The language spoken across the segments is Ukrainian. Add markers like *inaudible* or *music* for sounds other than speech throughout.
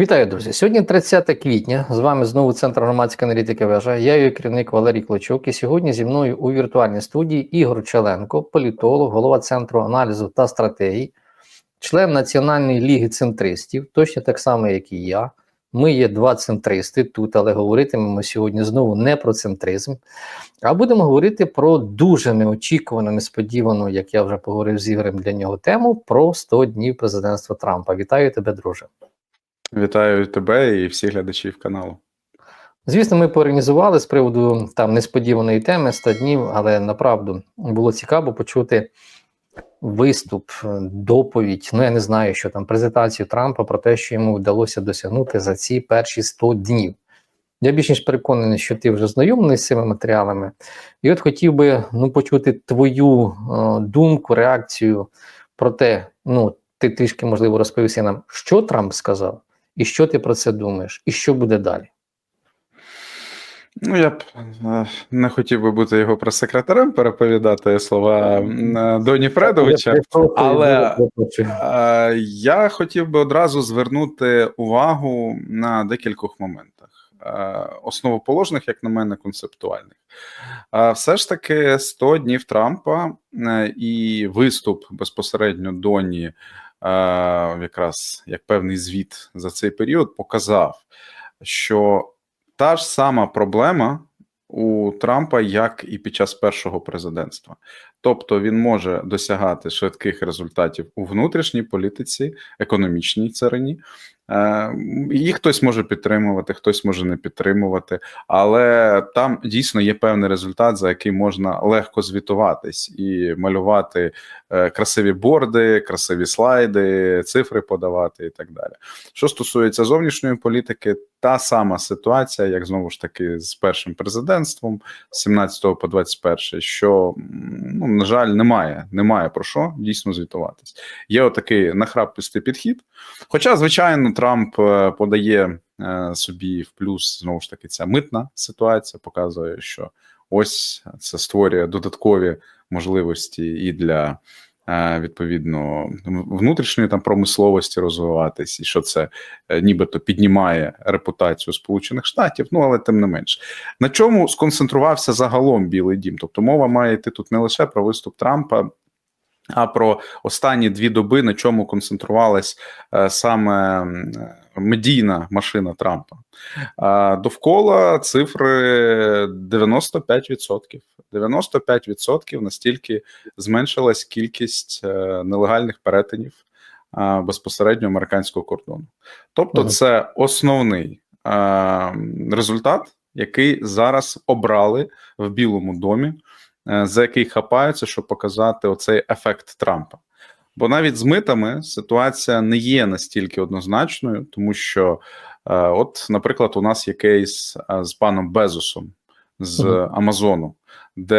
Вітаю, друзі! Сьогодні 30 квітня. З вами знову Центр громадської аналітики вежа. Я її керівник Валерій Клочук. І сьогодні зі мною у віртуальній студії Ігор Челенко, політолог, голова центру аналізу та стратегій, член Національної ліги центристів, точно так само, як і я. Ми є два центристи тут, але говоритимемо сьогодні знову не про центризм, а будемо говорити про дуже неочікувану, несподівану, як я вже поговорив з Ігорем для нього, тему про 100 днів президентства Трампа. Вітаю тебе, друже. Вітаю тебе і всіх глядачів каналу. Звісно, ми поорганізували з приводу там несподіваної теми 100 днів, але направду було цікаво почути виступ, доповідь. Ну я не знаю, що там презентацію Трампа про те, що йому вдалося досягнути за ці перші 100 днів. Я більш ніж переконаний, що ти вже знайомий з цими матеріалами, і от хотів би ну, почути твою е, думку, реакцію про те, ну ти трішки можливо розповісти нам, що Трамп сказав. І що ти про це думаєш? І що буде далі? Ну, я б е, не хотів би бути його прес-секретарем, переповідати слова е, Доні Фредовича, але е, я хотів би одразу звернути увагу на декількох моментах, основоположних, як на мене, концептуальних. Все ж таки 100 днів Трампа і виступ безпосередньо Доні якраз як певний звіт за цей період показав, що та ж сама проблема у Трампа, як і під час першого президентства. Тобто він може досягати швидких результатів у внутрішній політиці, економічній царині. Їх хтось може підтримувати, хтось може не підтримувати, але там дійсно є певний результат, за який можна легко звітуватись і малювати е, красиві борди, красиві слайди, цифри подавати і так далі. Що стосується зовнішньої політики, та сама ситуація, як знову ж таки з першим президентством, з 17 по 21, що ну на жаль, немає. Немає про що дійсно звітуватись. Є отакий нахрапистий підхід. Хоча, звичайно, Трамп е, подає е, собі в плюс знову ж таки ця митна ситуація, показує, що ось це створює додаткові можливості і для. Е, відповідно внутрішньої там промисловості розвиватись, і що це е, нібито піднімає репутацію Сполучених Штатів. Ну але тим не менш на чому сконцентрувався загалом Білий Дім? Тобто мова має йти тут не лише про виступ Трампа. А про останні дві доби на чому концентрувалась е, саме медійна машина Трампа. Е, довкола цифри 95%. 95% настільки зменшилась кількість е, нелегальних перетинів е, безпосередньо американського кордону. Тобто, це основний е, результат, який зараз обрали в Білому домі, за який хапаються, щоб показати оцей ефект Трампа. Бо навіть з митами ситуація не є настільки однозначною, тому що, от, наприклад, у нас є кейс з паном Безосом з Амазону, де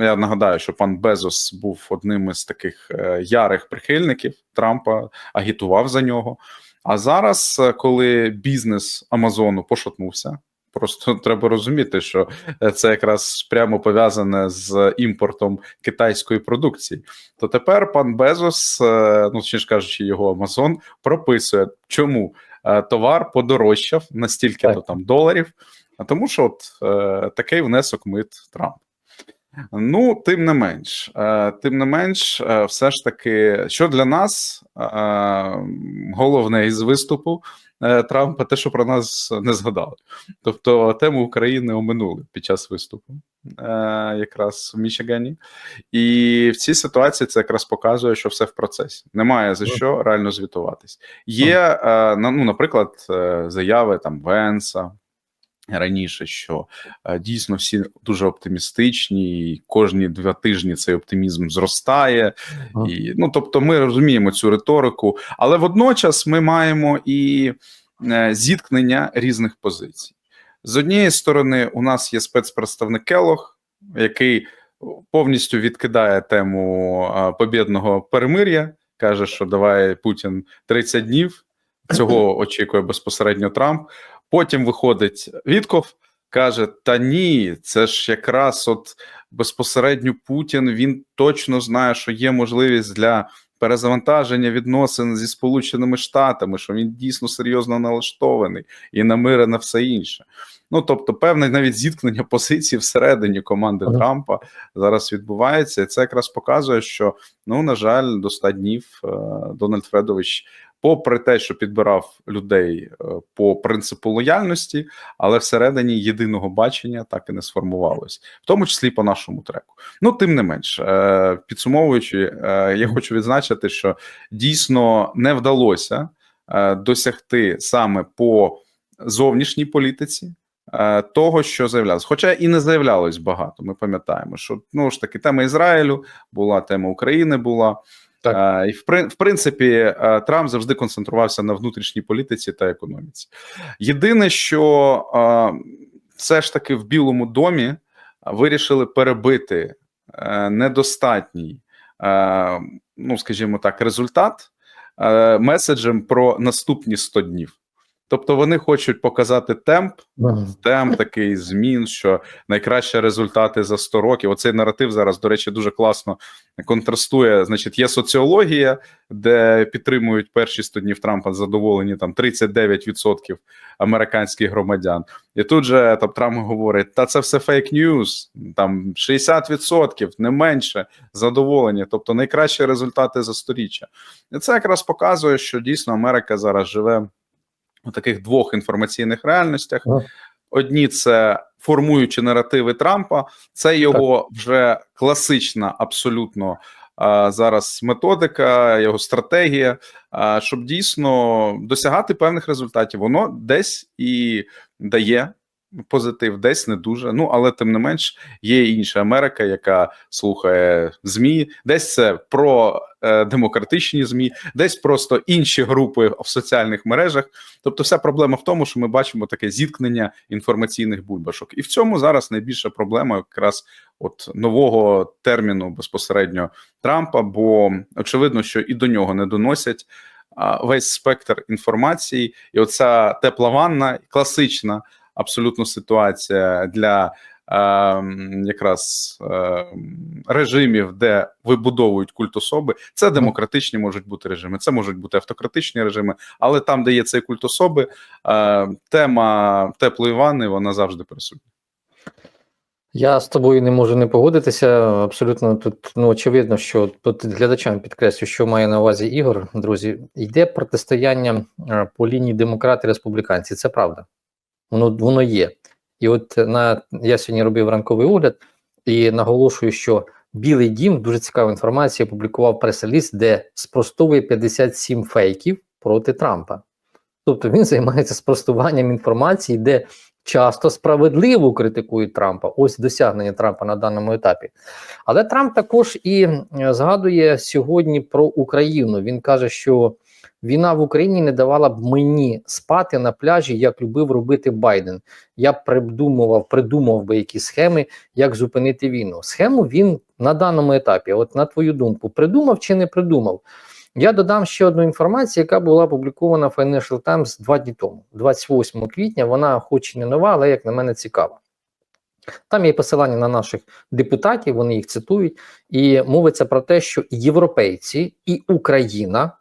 я нагадаю, що пан Безос був одним із таких е, ярих прихильників Трампа, агітував за нього. А зараз, е, коли бізнес Амазону пошатнувся, просто *laughs* треба розуміти, що е, це якраз прямо пов'язане з імпортом китайської продукції. То тепер пан Безос, ну чи ж кажучи, його Амазон прописує, чому товар подорожчав на стільки то там доларів. А тому, що от е, такий внесок мит Трамп. Ну, тим не менш, е, тим не менш, е, все ж таки, що для нас е, головне із виступу е, Трампа, те, що про нас не згадали. Тобто тему України оминули під час виступу, е, якраз в Мічигані. І в цій ситуації це якраз показує, що все в процесі. Немає за що реально звітуватись. Є, е, ну, наприклад, е, заяви там Венса раніше, що е, дійсно всі дуже оптимістичні, і кожні два тижні цей оптимізм зростає. І, Ну тобто, ми розуміємо цю риторику, але водночас ми маємо і е, зіткнення різних позицій. З однієї сторони, у нас є спецпредставник Келох, який повністю відкидає тему е, побєдного перемир'я, каже, що давай Путін 30 днів. Цього *clears throat* очікує безпосередньо Трамп. Потім виходить Вітков, каже: Та ні, це ж якраз от безпосередньо Путін він точно знає, що є можливість для перезавантаження відносин зі Сполученими Штатами, що він дійсно серйозно налаштований і на мир, і на все інше. Ну тобто, певне навіть зіткнення позицій всередині команди Ага. Трампа зараз відбувається, і це якраз показує, що ну на жаль, до 100 днів е, Дональд Фредович, попри те, що підбирав людей е, по принципу лояльності, але всередині єдиного бачення так і не сформувалось, в тому числі по нашому треку. Ну тим не менш, е, підсумовуючи, я хочу відзначити, що дійсно не вдалося досягти саме по зовнішній політиці. Е, Того, що заявлялось, хоча і не заявлялось багато. Ми пам'ятаємо, що ну ж таки тема Ізраїлю була, тема України була. Так. Е, І в в принципі, е, Трамп завжди концентрувався на внутрішній політиці та економіці. Єдине, що все ж таки в Білому домі вирішили перебити недостатній, ну скажімо так, результат меседжем про наступні 100 днів. Тобто вони хочуть показати темп, темп такий змін, що найкращі результати за 100 років. Оцей наратив зараз, до речі, дуже класно контрастує. Значить, є соціологія, де підтримують перші 100 днів Трампа задоволені там 39% американських громадян. І тут же там Трамп говорить: та це все фейк ньюз, там 60%, не менше задоволені, тобто найкращі результати за сторіччя. І це якраз показує, що дійсно Америка зараз живе у таких двох інформаційних реальностях. Одні це формуючи наративи Трампа, це його вже класична, абсолютно зараз методика, його стратегія, щоб дійсно досягати певних результатів. Воно десь і дає позитив, десь не дуже. Ну але тим не менш є інша Америка, яка слухає змі, десь це про е, демократичні змі, десь просто інші групи в соціальних мережах. Тобто, вся проблема в тому, що ми бачимо таке зіткнення інформаційних бульбашок, і в цьому зараз найбільша проблема якраз от нового терміну безпосередньо Трампа, бо очевидно, що і до нього не доносять весь спектр інформації, і оця тепла ванна класична абсолютно ситуація для. е, Якраз е, режимів, де вибудовують культ особи, це демократичні можуть бути режими, це можуть бути автократичні режими, але там, де є цей культ особи, е, тема теплої ванни вона завжди присутня. Я з тобою не можу не погодитися. Абсолютно тут ну очевидно, що тут глядачам підкреслю, що має на увазі Ігор, друзі, йде протистояння е, по лінії демократи республіканці. Це правда. Воно воно є. І от на я сьогодні робив ранковий огляд і наголошую, що Білий Дім дуже цікава інформація. Опублікував прес-реліз, де спростовує 57 фейків проти Трампа. Тобто він займається спростуванням інформації, де часто справедливо критикують Трампа. Ось досягнення Трампа на даному етапі. Але Трамп також і е, згадує сьогодні про Україну. Він каже, що війна в Україні не давала б мені спати на пляжі, як любив робити Байден. Я б придумував, придумав би якісь схеми, як зупинити війну. Схему він на даному етапі, от на твою думку, придумав чи не придумав? Я додам ще одну інформацію, яка була опублікована в Financial Times два дні тому, 28 квітня. Вона, хоч і не нова, але як на мене цікава. Там є посилання на наших депутатів, вони їх цитують, і мовиться про те, що європейці і Україна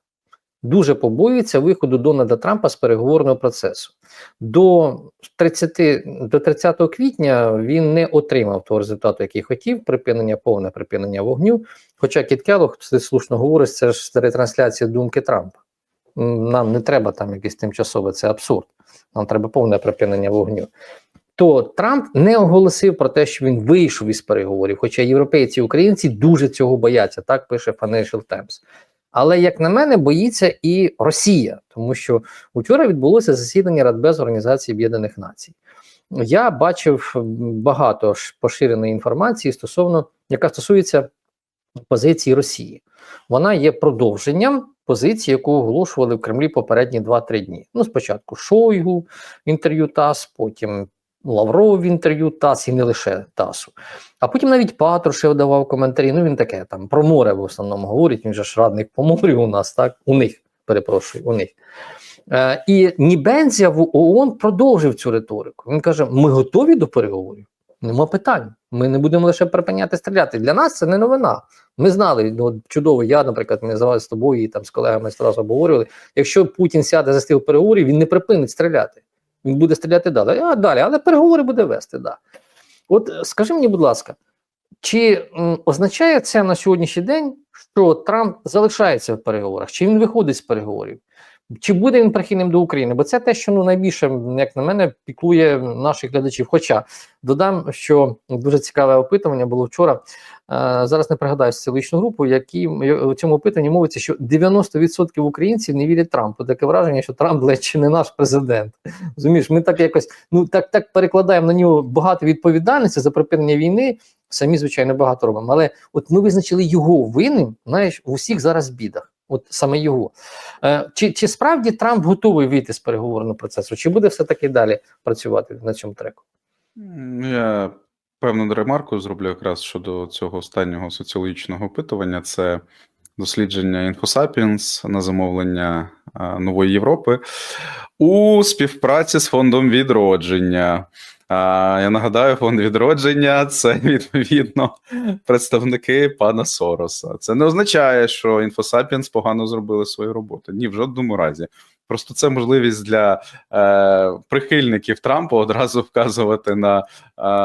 дуже побоюються виходу Дональда Трампа з переговорного процесу. До 30, до 30 квітня він не отримав того результату, який хотів, припинення повне припинення вогню. Хоча Кіт Келлог, ти слушно говориш, це ж ретрансляція думки Трампа. Нам не треба там якесь тимчасове, це абсурд. Нам треба повне припинення вогню. То Трамп не оголосив про те, що він вийшов із переговорів, хоча європейці і українці дуже цього бояться, так пише Financial Times. Але, як на мене, боїться і Росія, тому що вчора відбулося засідання Радбез Організації Об'єднаних Націй. Я бачив багато поширеної інформації стосовно, яка стосується позиції Росії. Вона є продовженням позиції, яку оголошували в Кремлі попередні 2-3 дні. Ну, спочатку Шойгу інтерв'ю ТАСС, потім Лавров в інтерв'ю ТАСС і не лише ТАССу. А потім навіть Патрушев давав коментарі. Ну він таке там про море в основному говорить. Він же ж радник по морю у нас, так? У них, перепрошую, у них. Е, і Нібензія в ООН продовжив цю риторику. Він каже: ми готові до переговорів. Нема питань. Ми не будемо лише припиняти стріляти. Для нас це не новина. Ми знали, ну чудово. Я, наприклад, ми з тобою і там з колегами одразу обговорювали. Якщо Путін сяде за стіл переговорів, він не припинить стріляти. Він буде стріляти далі. А далі, але переговори буде вести. Да. От е, скажи мені, будь ласка, чи м, означає це на сьогоднішній день, що Трамп залишається в переговорах? Чи він виходить з переговорів? Чи буде він прихильним до України? Бо це те, що ну найбільше, як на мене, піклує наших глядачів. Хоча додам, що дуже цікаве опитування було вчора. Е, зараз не пригадаю соціологічну групу, які у цьому опитанні мовиться, що 90% українців не вірять Трампу. Таке враження, що Трамп ледь чи не наш президент. Розумієш, ми так якось ну так так перекладаємо на нього багато відповідальності за припинення війни. Самі, звичайно, багато робимо. Але от ми визначили його винним, знаєш, в усіх зараз бідах. От саме його. Е, Чи чи справді Трамп готовий вийти з переговорного процесу? Чи буде все-таки далі працювати на цьому треку? Я певну ремарку зроблю якраз щодо цього останнього соціологічного опитування. Це дослідження InfoSapiens на замовлення Нової Європи у співпраці з фондом відродження. Я нагадаю, фонд відродження це відповідно представники пана Сороса. Це не означає, що InfoSapiens погано зробили свою роботу. Ні, в жодному разі. Просто це можливість для е, прихильників Трампа одразу вказувати на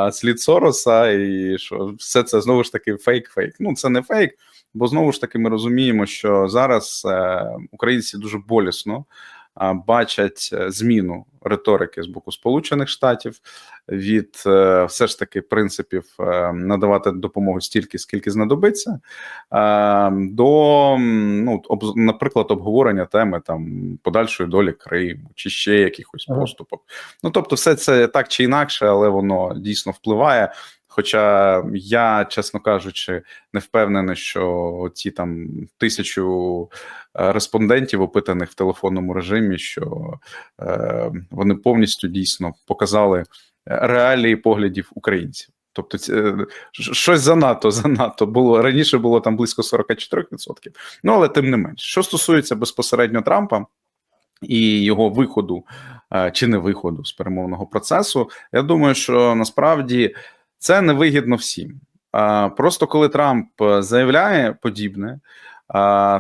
е, слід Сороса, і що все це знову ж таки фейк-фейк. Ну, це не фейк, бо знову ж таки ми розуміємо, що зараз е, українці дуже болісно бачать зміну риторики з боку Сполучених Штатів від е, все ж таки принципів е, надавати допомогу стільки, скільки знадобиться, е, до ну, наприклад, обговорення теми там подальшої долі Криму чи ще якихось поступок. Ну тобто, все це так чи інакше, але воно дійсно впливає. Хоча я, чесно кажучи, не впевнений, що ці там тисячу е, респондентів, опитаних в телефонному режимі, що е, вони повністю дійсно показали реалії поглядів українців. Тобто, е, щось занадто, *laughs* занадто було раніше було там близько 44%. Ну але тим не менш, що стосується безпосередньо Трампа і його виходу е, чи не виходу з перемовного процесу, я думаю, що насправді це невигідно всім. Просто коли Трамп е, заявляє подібне,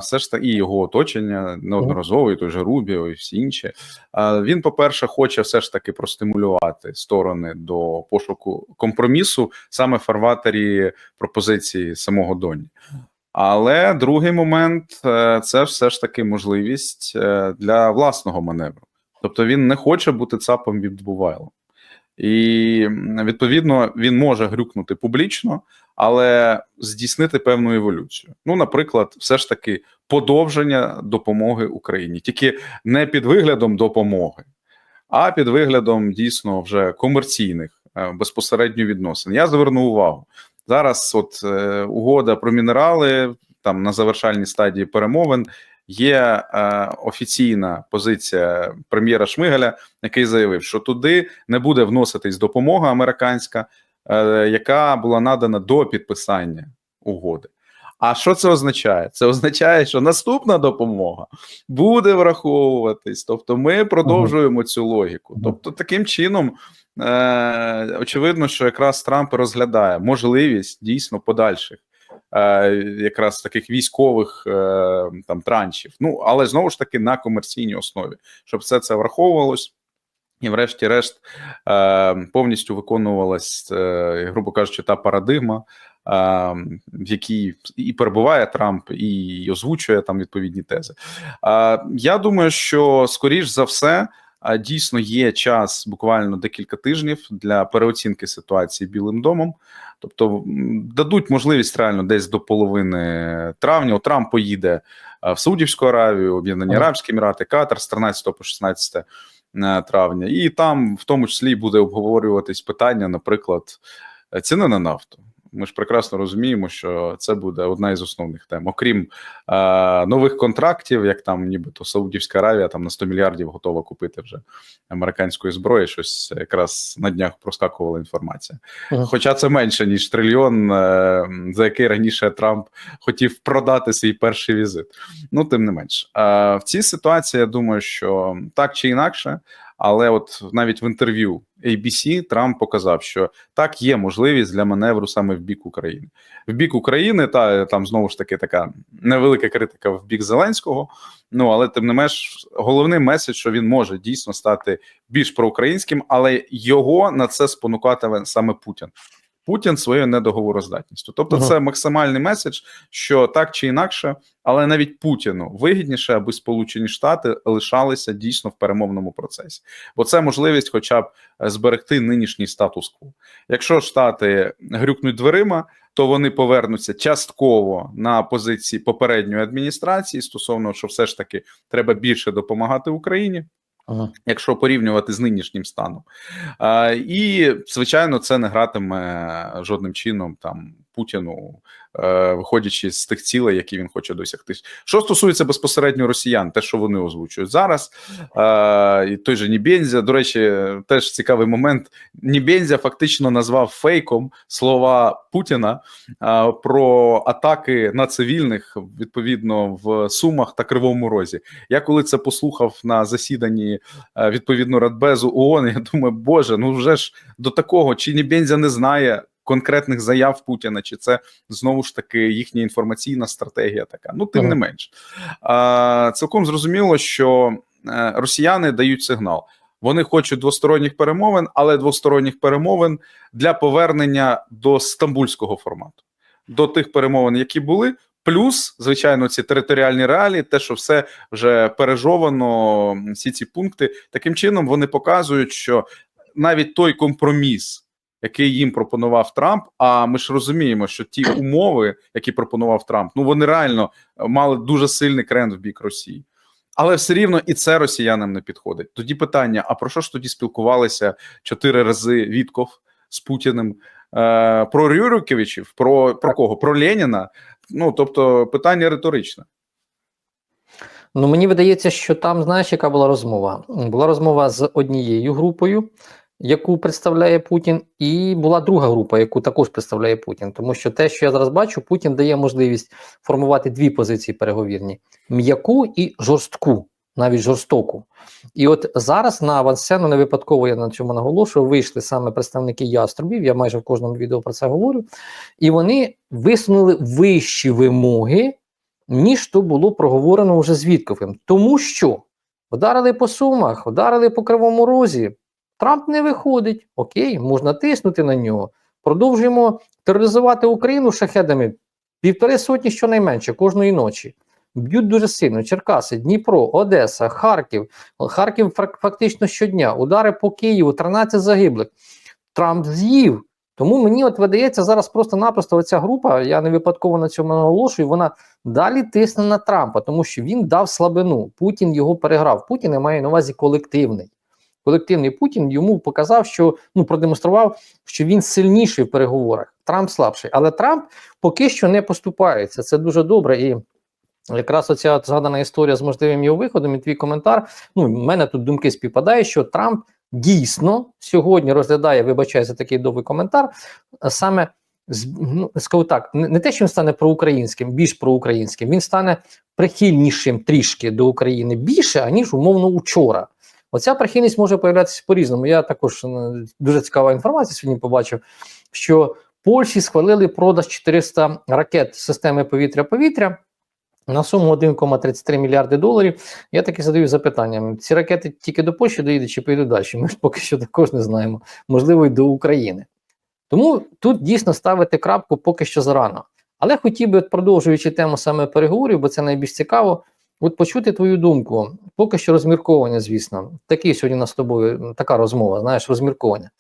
все ж таки і його оточення неодноразово, і той же Рубіо, і всі інші. Він, по-перше, хоче все ж таки простимулювати сторони до пошуку компромісу саме в фарватері пропозиції самого Доні. Але другий момент е, це все ж таки можливість е, для власного маневру. Тобто він не хоче бути цапом від Бувайло. І відповідно він може грюкнути публічно, але здійснити певну еволюцію. Ну, наприклад, все ж таки подовження допомоги Україні, тільки не під виглядом допомоги, а під виглядом дійсно вже комерційних е, безпосередньо відносин. Я зверну увагу зараз. От е, угода про мінерали там на завершальній стадії перемовин. Є е, офіційна позиція прем'єра Шмигаля, який заявив, що туди не буде вноситись допомога американська, е, яка була надана до підписання угоди. А що це означає? Це означає, що наступна допомога буде враховуватись. Тобто, ми продовжуємо цю логіку. Тобто, таким чином, е, очевидно, що якраз Трамп розглядає можливість дійсно подальших. Е, Якраз таких військових е, там траншів, ну але знову ж таки на комерційній основі, щоб все це враховувалось, і, врешті-решт, е, повністю виконувалась, грубо кажучи, та парадигма, в якій і перебуває Трамп, і озвучує там відповідні тези. Я думаю, що скоріш за все. А, Дійсно є час буквально декілька тижнів для переоцінки ситуації Білим домом, тобто дадуть можливість реально десь до половини травня. От Трамп поїде в Саудівську Аравію, Об'єднані Арабські Емірати, Катар з 13 по 16 е, травня, і там в тому числі буде обговорюватись питання, наприклад, ціни на нафту. Ми ж прекрасно розуміємо, що це буде одна із основних тем, окрім е, нових контрактів, як там, нібито Саудівська Аравія там на 100 мільярдів готова купити вже американської зброї. Щось якраз на днях проскакувала інформація. Хоча це менше ніж трильйон, е, за який раніше Трамп хотів продати свій перший візит. Ну тим не менш, е, в цій ситуації я думаю, що так чи інакше. Але от навіть в інтерв'ю ABC Трамп показав, що так є можливість для маневру саме в бік України. В бік України, та там знову ж таки така невелика критика в бік Зеленського. Ну але тим не менш, головний меседж, що він може дійсно стати більш проукраїнським, але його на це спонукатиме саме Путін. Путін своєю недоговороздатністю. Тобто, Ага. це максимальний меседж, що так чи інакше, але навіть Путіну вигідніше, аби Сполучені Штати лишалися дійсно в перемовному процесі, бо це можливість, хоча б е, зберегти нинішній статус-кво. Якщо Штати грюкнуть дверима, то вони повернуться частково на позиції попередньої адміністрації стосовно, що все ж таки треба більше допомагати Україні Ага. якщо порівнювати з нинішнім станом. А, і, звичайно, це не гратиме жодним чином там Путіну, е, виходячи з тих цілей, які він хоче досягти. Що стосується безпосередньо росіян, те, що вони озвучують зараз, е, і той же Нібензя, до речі, теж цікавий момент. Нібензя фактично назвав фейком слова Путіна е, про атаки на цивільних відповідно в Сумах та Кривому Розі. Я коли це послухав на засіданні відповідно Радбезу ООН, я думаю, боже, ну вже ж до такого, чи Нібензя не знає конкретних заяв Путіна, чи це знову ж таки їхня інформаційна стратегія така. Ну, тим Ага. не менш, а, цілком зрозуміло, що е, росіяни дають сигнал. Вони хочуть двосторонніх перемовин, але двосторонніх перемовин для повернення до стамбульського формату, до тих перемовин, які були. Плюс, звичайно, ці територіальні реалії, те, що все вже пережовано, всі ці пункти, таким чином вони показують, що навіть той компроміс, який їм пропонував Трамп. А ми ж розуміємо, що ті умови, які пропонував Трамп, ну вони реально мали дуже сильний крен в бік Росії. Але все рівно і це росіянам не підходить. Тоді питання: а про що ж тоді спілкувалися чотири рази Вітков з Путіним? Е, про Рюриковичів, про, про кого? Про Леніна? Ну тобто питання риторичне. Ну, мені видається, що там, знаєш, яка була розмова? Була розмова з однією групою, яку представляє Путін, і була друга група, яку також представляє Путін. Тому що те, що я зараз бачу, Путін дає можливість формувати дві позиції переговірні: м'яку і жорстку, навіть жорстоку. І от зараз на авансцену не випадково я на цьому наголошую. Вийшли саме представники яструбів. Я майже в кожному відео про це говорю. І вони висунули вищі вимоги ніж то було проговорено вже з Вітковим. Тому що вдарили по сумах, вдарили по кривому розі. Трамп не виходить. Окей, можна тиснути на нього. Продовжуємо тероризувати Україну шахедами півтори сотні щонайменше кожної ночі. Б'ють дуже сильно. Черкаси, Дніпро, Одеса, Харків. Харків фактично щодня. Удари по Києву, 13 загиблих. Трамп з'їв. Тому мені от видається зараз просто-напросто оця група, я не випадково на цьому наголошую, вона далі тисне на Трампа, тому що він дав слабину. Путін його переграв. Путін я маю на увазі колективний. Колективний Путін йому показав, що ну продемонстрував, що він сильніший в переговорах. Трамп слабший. Але Трамп поки що не поступається. Це дуже добре. І якраз оця згадана історія з можливим його виходом і твій коментар. Ну, в мене тут думки співпадають, що Трамп дійсно сьогодні розглядає, вибачаю за такий довгий коментар, саме ну, скажу так, не те, що він стане проукраїнським, більш проукраїнським, він стане прихильнішим трішки до України більше, аніж умовно учора. Оця прихильність може появлятися по-різному. Я також е, дуже цікава інформація сьогодні побачив, що Польщі схвалили продаж 400 ракет системи повітря-повітря на суму 1,33 мільярди доларів. Я таки задаю запитання: ці ракети тільки до Польщі доїдуть чи поїдуть далі? Ми ж поки що також не знаємо, можливо, й до України. Тому тут дійсно ставити крапку поки що зарано. Але хотів би, продовжуючи тему саме переговорів, бо це найбільш цікаво, от почути твою думку. Поки що розмірковання, звісно. Такий сьогодні нас з тобою така розмова, знаєш, розмірковання.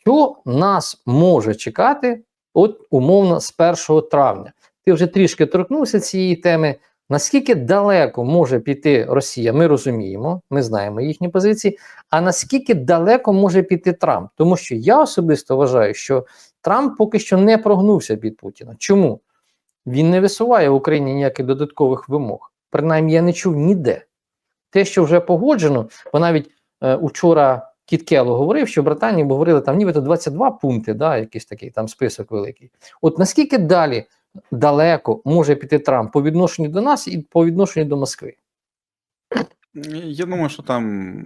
Що нас може чекати, от умовно, з 1 травня? Ти вже трішки торкнувся цієї теми. Наскільки далеко може піти Росія, ми розуміємо, ми знаємо їхні позиції. А наскільки далеко може піти Трамп? Тому що я особисто вважаю, що Трамп поки що не прогнувся під Путіна. Чому? Він не висуває в Україні ніяких додаткових вимог. Принаймні, я не чув ніде. Те, що вже погоджено, бо навіть е, учора Кіт Кело говорив, що в Британії говорили там нібито 22 пункти, да, якийсь такий там список великий. От наскільки далі далеко може піти Трамп по відношенню до нас і по відношенню до Москви? Я думаю, що там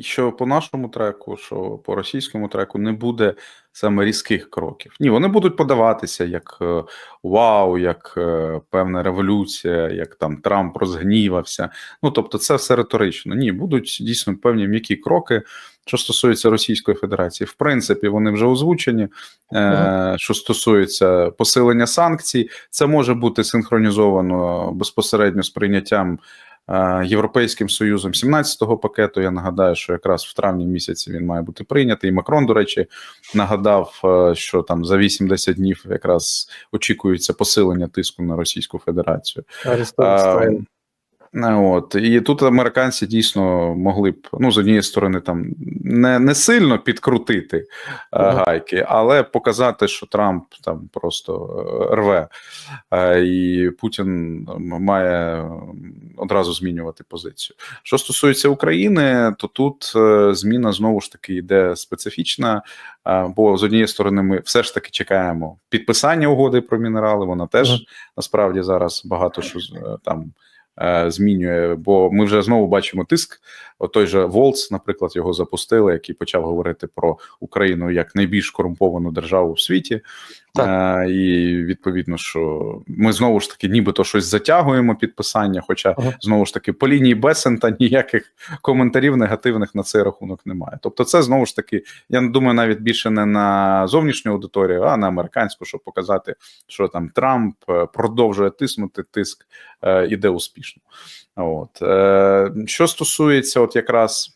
що по нашому треку, що по російському треку не буде саме різких кроків. Ні, вони будуть подаватися як е, вау, як е, певна революція, як там Трамп розгнівався. Ну тобто, це все риторично. Ні, будуть дійсно певні м'які кроки. Що стосується Російської Федерації, в принципі, вони вже озвучені. Е, Що стосується посилення санкцій, це може бути синхронізовано безпосередньо з прийняттям. Е, Європейським Союзом 17-го пакету. Я нагадаю, що якраз в травні місяці він має бути прийнятий. І Макрон, до речі, нагадав, е, що там за 80 днів якраз очікується посилення тиску на Російську Федерацію. А, От і тут американці дійсно могли б ну з однієї сторони там не не сильно підкрутити ага. гайки, але показати, що Трамп там просто рве, і Путін має одразу змінювати позицію. Що стосується України, то тут е, зміна знову ж таки йде специфічна. Бо з однієї сторони, ми все ж таки чекаємо підписання угоди про мінерали. Вона теж насправді зараз багато що там. Е, змінює, бо ми вже знову бачимо тиск. От той же Волц, наприклад, його запустили, який почав говорити про Україну як найбільш корумповану державу в світі. Так. Е, і відповідно, що ми знову ж таки, нібито щось затягуємо підписання. Хоча ага. знову ж таки по лінії Бесента ніяких коментарів негативних на цей рахунок немає. Тобто, це знову ж таки, я думаю, навіть більше не на зовнішню аудиторію, а на американську, щоб показати, що там Трамп е, продовжує тиснути, тиск е, іде успішно. От що стосується, от якраз.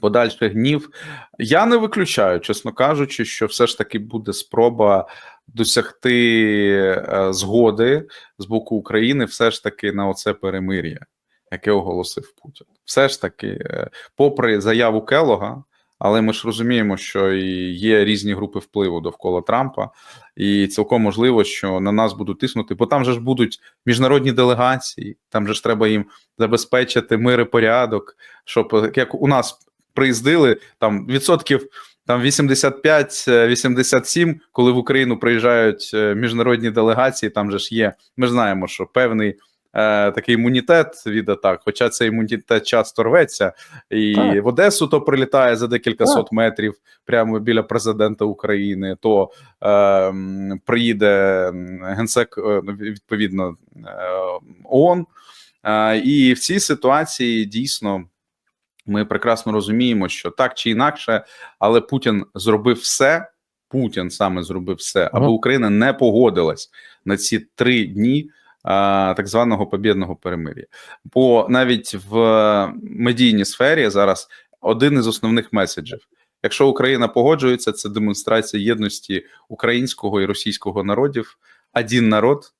Подальших днів я не виключаю, чесно кажучи, що все ж таки буде спроба досягти е, згоди з боку України, все ж таки на оце перемир'я, яке оголосив Путін. Все ж таки, е, попри заяву Келога, але ми ж розуміємо, що і є різні групи впливу довкола Трампа, і цілком можливо, що на нас будуть тиснути, бо там же ж будуть міжнародні делегації, там же ж треба їм забезпечити мир і порядок, щоб як у нас приїздили там відсотків там 85-87, коли в Україну приїжджають е, міжнародні делегації, там же ж є. Ми ж знаємо, що певний е, такий імунітет від атак, хоча цей імунітет часто рветься, і так. в Одесу то прилітає за декілька так. сот метрів прямо біля президента України, то е, приїде генсек е, відповідно е, ООН. Е, і в цій ситуації дійсно. Ми прекрасно розуміємо, що так чи інакше, але Путін зробив все. Путін саме зробив все, аби Україна не погодилась на ці три дні а, так званого побєдного перемир'я. Бо навіть в медійній сфері зараз один із основних меседжів: якщо Україна погоджується, це демонстрація єдності українського і російського народів, один народ,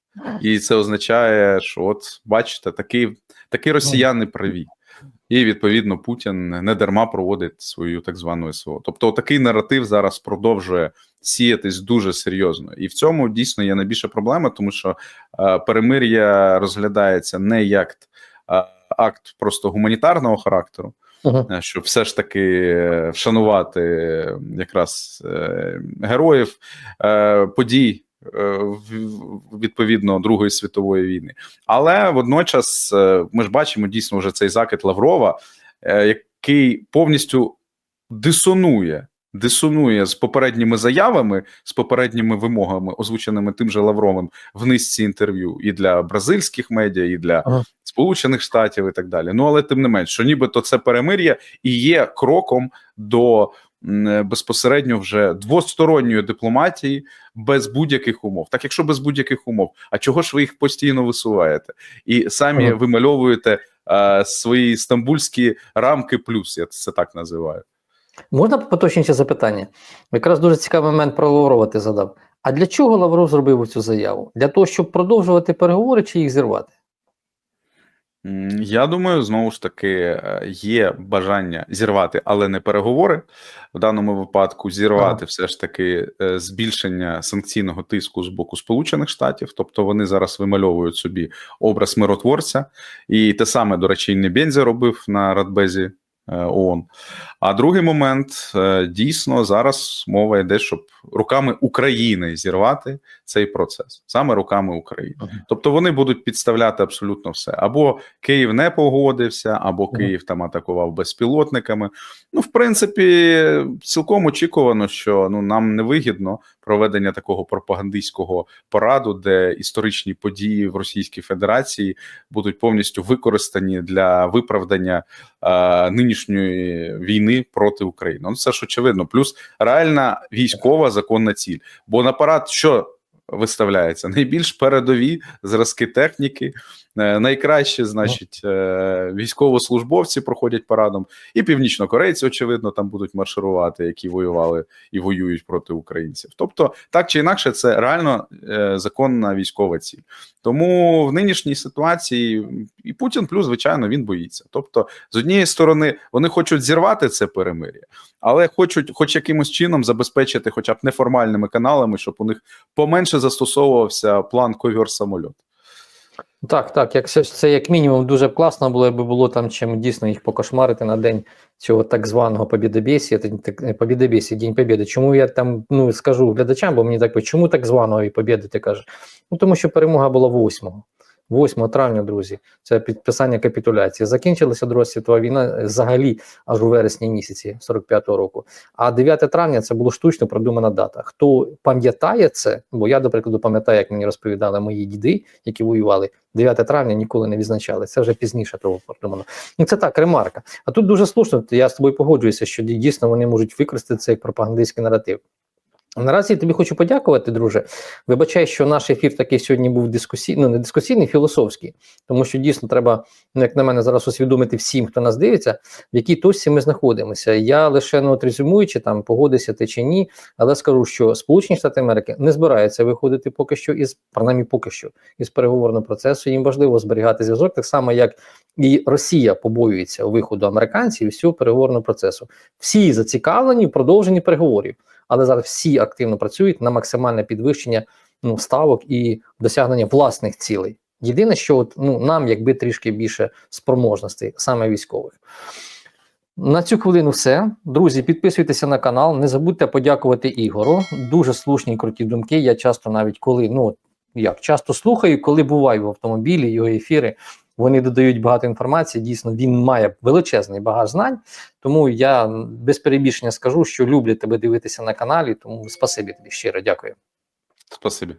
і це означає, що от бачите, такі, такі росіяни праві. І відповідно Путін не дарма проводить свою так звану СВО. Тобто, такий наратив зараз продовжує сіятись дуже серйозно, і в цьому дійсно є найбільша проблема, тому що е, перемир'я розглядається не як е, акт просто гуманітарного характеру, uh щоб все ж таки вшанувати якраз героїв подій. Е, відповідно Другої світової війни. Але водночас е, ми ж бачимо дійсно вже цей закид Лаврова, е, який повністю дисонує. Дисонує з попередніми заявами, з попередніми вимогами, озвученими тим же Лавровим в низці інтерв'ю і для бразильських медіа, і для ага. Сполучених Штатів, і так далі. Ну але тим не менш, що нібито це перемир'я і є кроком до безпосередньо вже двосторонньої дипломатії без будь-яких умов. Так, якщо без будь-яких умов, а чого ж ви їх постійно висуваєте і самі ага. вимальовуєте а, свої стамбульські рамки, плюс я це так називаю. Можна поточніше запитання? Якраз дуже цікавий момент про Лаврова ти задав. А для чого Лавров зробив цю заяву? Для того, щоб продовжувати переговори чи їх зірвати? Я думаю, знову ж таки е, є бажання зірвати, але не переговори в даному випадку. Зірвати ага. все ж таки е, збільшення санкційного тиску з боку Сполучених Штатів, тобто вони зараз вимальовують собі образ миротворця, і те саме до речі, не Бензі робив на Радбезі ООН. А другий момент е, дійсно зараз мова йде, щоб руками України зірвати цей процес, саме руками України. Тобто вони будуть підставляти абсолютно все. Або Київ не погодився, або Київ там атакував безпілотниками. Ну, в принципі, цілком очікувано, що ну нам не вигідно проведення такого пропагандистського параду, де історичні події в Російській Федерації будуть повністю використані для виправдання е, нинішньої війни проти України. Ну це ж очевидно. Плюс реальна військова законна ціль. Бо на парад що виставляється? Найбільш передові зразки техніки, е, найкраще, значить, е, військовослужбовці проходять парадом, і північнокорейці, очевидно, там будуть марширувати, які воювали і воюють проти українців. Тобто, так чи інакше, це реально е, законна військова ціль. Тому в нинішній ситуації і Путін, плюс, звичайно, він боїться. Тобто, з однієї сторони, вони хочуть зірвати це перемир'я, але хочуть, хоч якимось чином, забезпечити, хоча б неформальними каналами, щоб у них поменше застосовувався план ковір самольот. Так, так, Якщо це, як мінімум дуже б класно було, якби було там чим дійсно їх покошмарити на день цього так званого побідобєсія, так, побідобєсія, День Побєди. Чому я там ну скажу глядачам, бо мені так чому так званого побєди ти кажеш? Ну тому що перемога була 8-го. 8 травня, друзі, це підписання капітуляції. Закінчилася Друга світова війна е, взагалі аж у вересні місяці 45-го року. А 9 травня це було штучно продумана дата. Хто пам'ятає це? Бо я, до прикладу, пам'ятаю, як мені розповідали мої діди, які воювали. 9 травня ніколи не відзначали. Це вже пізніше того продумано. Ну це так, ремарка. А тут дуже слушно. Я з тобою погоджуюся, що дійсно вони можуть використати це як пропагандистський наратив. Наразі я тобі хочу подякувати, друже. Вибачай, що наш ефір такий сьогодні був дискусійний, ну не дискусійний, філософський, тому що дійсно треба, ну як на мене, зараз усвідомити всім, хто нас дивиться, в якій точці ми знаходимося. Я лише ну, резюмуючи, там погодися ти чи ні, але скажу, що Сполучені Штати Америки не збираються виходити поки що із принаймні поки що із переговорного процесу. Їм важливо зберігати зв'язок, так само як і Росія побоюється виходу американців із цього переговорного процесу. Всі зацікавлені в продовженні переговорів але зараз всі активно працюють на максимальне підвищення ну, ставок і досягнення власних цілей. Єдине, що от, ну, нам якби трішки більше спроможностей, саме військових. На цю хвилину все. Друзі, підписуйтеся на канал. Не забудьте подякувати Ігору. Дуже слушні і круті думки. Я часто навіть коли, ну як часто слухаю, коли буваю в автомобілі, його ефіри. Вони додають багато інформації. Дійсно, він має величезний багаж знань. Тому я без перебільшення скажу, що люблю тебе дивитися на каналі. Тому спасибі тобі щиро дякую. Спасибі.